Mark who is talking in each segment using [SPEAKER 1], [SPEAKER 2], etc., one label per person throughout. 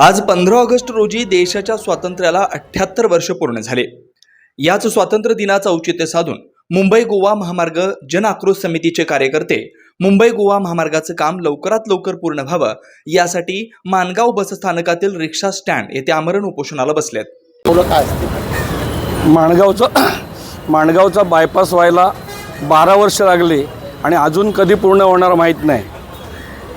[SPEAKER 1] आज पंधरा ऑगस्ट रोजी देशाच्या स्वातंत्र्याला अठ्याहत्तर वर्ष पूर्ण झाले. याच स्वातंत्र्य दिनाचं औचित्य साधून मुंबई गोवा महामार्ग जन आक्रोश समितीचे कार्यकर्ते मुंबई गोवा महामार्गाचं काम लवकरात लवकर पूर्ण व्हावं यासाठी मानगाव बसस्थानकातील रिक्षा स्टँड येथे आमरण उपोषणाला बसलेत.
[SPEAKER 2] थोडं काय
[SPEAKER 3] माणगावचा माणगावचा बायपास व्हायला बारा वर्ष लागले आणि अजून कधी पूर्ण होणार माहीत नाही.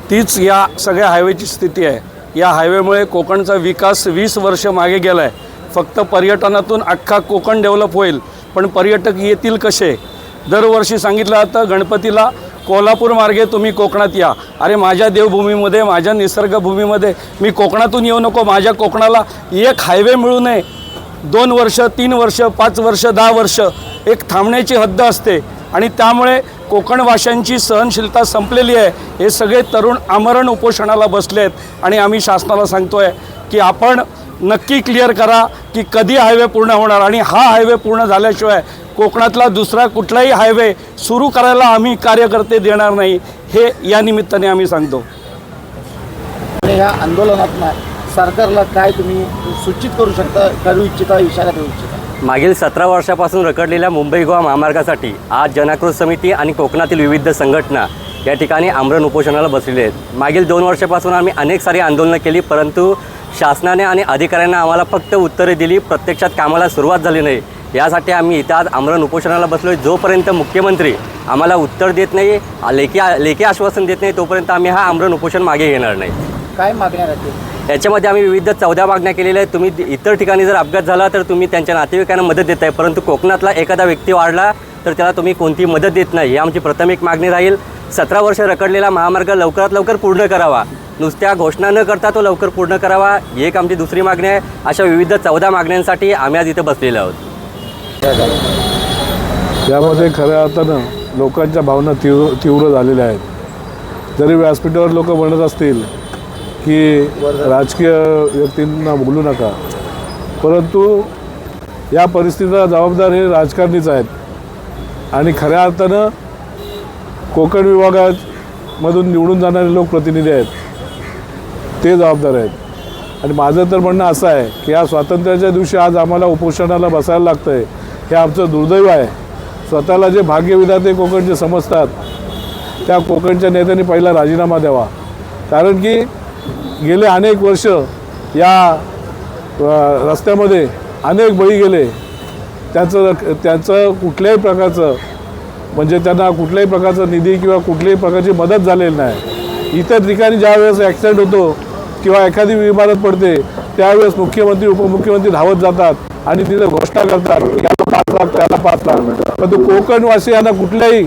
[SPEAKER 3] तीच या सगळ्या हायवेची स्थिती आहे. या हायवेमुळे कोकणचा विकास वीस वर्ष मागे गेला आहे फक्त पर्यटनातून अख्खा कोकण डेव्हलप होईल. पण पर्यटक येतील कसे? दरवर्षी सांगितलं जातं गणपतीला कोल्हापूर मार्गे तुम्ही कोकणात या. अरे माझ्या देवभूमीमध्ये माझ्या निसर्गभूमीमध्ये मी कोकणातून येऊ नको. माझ्या कोकणाला एक हायवे मिळू नये. दोन वर्ष तीन वर्ष पाच वर्ष दहा वर्ष एक थांबण्याची हद्द असते. आणि त्यामुळे कोकणवाशांची सहनशीलता संपलेली आहे. हे सगळे तरुण आमरण उपोषणाला बसले आहेत आणि आम्ही शासनाला सांगतो आहे की आपण नक्की क्लिअर करा की कधी हायवे पूर्ण होणार. आणि हा हायवे पूर्ण झाल्याशिवाय कोकणातला दुसरा कुठलाही हायवे सुरू करायला आम्ही कार्यकर्ते देणार नाही. हे या निमित्ताने आम्ही सांगतो.
[SPEAKER 2] ह्या आंदोलनात सरकारला काय तुम्ही सूचित करू शकता? करू इच्छिता इशारा देऊ इच्छिता?
[SPEAKER 4] मागील सतरा वर्षापासून रखडलेल्या मुंबई गोवा महामार्गासाठी आज जनाक्रोश समिती आणि कोकणातील विविध संघटना या ठिकाणी आमरण उपोषणाला बसलेले आहेत. मागील दोन वर्षापासून आम्ही अनेक सारी आंदोलनं केली परंतु शासनाने आणि अधिकाऱ्यांना आम्हाला फक्त उत्तरे दिली प्रत्यक्षात कामाला सुरुवात झाली नाही. यासाठी आम्ही इथं आज आमरण उपोषणाला बसलो आहे जोपर्यंत मुख्यमंत्री आम्हाला उत्तर देत नाही लेखी लेखी आश्वासन देत नाही तोपर्यंत आम्ही हा आमरण उपोषण मागे घेणार नाही.
[SPEAKER 2] काय मागण्या राहतील?
[SPEAKER 4] याच्यामध्ये आम्ही विविध चौदा मागण्या केलेल्या आहेत. तुम्ही इतर ठिकाणी जर अपघात झाला तर तुम्ही त्यांच्या नातेवाईकांना मदत देत आहे परंतु कोकणातला एखादा व्यक्ती वाढला तर त्याला तुम्ही कोणती मदत देत नाही. ही आमची प्राथमिक मागणी राहील. सतरा वर्ष रखडलेला महामार्ग लवकरात लवकर पूर्ण करावा. नुसत्या घोषणा न करता तो लवकर पूर्ण करावा ही एक आमची दुसरी मागणी आहे. अशा विविध चौदा मागण्यांसाठी आम्ही आज इथं बसलेलो आहोत.
[SPEAKER 5] यामध्ये खऱ्या अर्थानं लोकांच्या भावना तीव्र तीव्र झालेल्या आहेत. जरी व्यासपीठावर लोक म्हणत असतील की राजकीय व्यक्तींना बोलू नका. परंतु या परिस्थितीला जबाबदार हे राजकारणीच आहेत. आणि खऱ्या अर्थानं कोकण विभागामधून निवडून जाणारे लोकप्रतिनिधी आहेत. ते जबाबदार आहेत. आणि माझं तर म्हणणं असं आहे की या स्वातंत्र्याच्या दिवशी आज आम्हाला उपोषणाला बसायला लागतं आहे हे आमचं दुर्दैव आहे. स्वतःला जे भाग्यविधाते कोकणचे समजतात त्या कोकणच्या नेत्यांनी पहिला राजीनामा द्यावा. कारण की गेले अनेक वर्ष या रस्त्यामध्ये अनेक बळी गेले. त्याचं त्याचं कुठल्याही प्रकारचं म्हणजे त्यांना कुठल्याही प्रकारचा निधी किंवा कुठल्याही प्रकारची मदत झालेली नाही. इतर ठिकाणी ज्या वेळेस ॲक्सिडेंट होतो किंवा एखादी इमारत पडते त्यावेळेस मुख्यमंत्री उपमुख्यमंत्री धावत जातात आणि तिथे घोषणा करतात याला पाच लाख त्याला पाच लाख. पण तो कोकणवासियांना कुठल्याही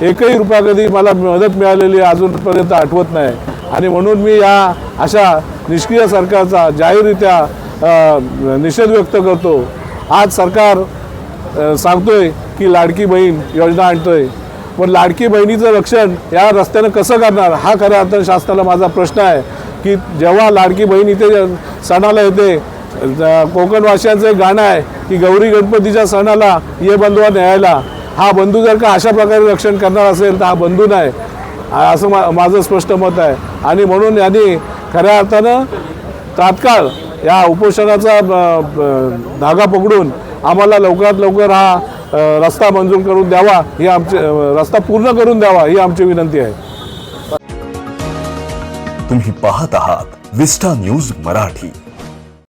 [SPEAKER 5] एकही रुपया कधी मला मदत मिळालेली अजूनपर्यंत आठवत नाही. आणि म्हणून मी या अशा निष्क्रिय सरकारचा जाहीररित्या निषेध व्यक्त करतो. आज सरकार सांगतोय की लाडकी बहीण योजना आणतोय. पण लाडकी बहिणीचं रक्षण या रस्त्यानं कसं करणार? हा खऱ्या अर्थानं शासनाला माझा प्रश्न आहे की जेव्हा लाडकी बहीण इथे सणाला येते कोकणवासियांचं एक गाणं आहे की गौरी गणपतीच्या सणाला ये बंधुवा न्यायला. हा बंधू जर का अशा प्रकारे रक्षण करणार असेल तर हा बंधू नाही. असं मा माझं स्पष्ट मत आहे. आणि म्हणून यांनी खऱ्या अर्थानं तात्काळ या उपोषणाचा धागा पकडून आम्हाला लवकरात लवकर हा रस्ता मंजूर करून द्यावा ही आमची रस्ता पूर्ण करून द्यावा ही आमची विनंती आहे.
[SPEAKER 6] तुम्ही पाहत आहात विस्टा न्यूज मराठी.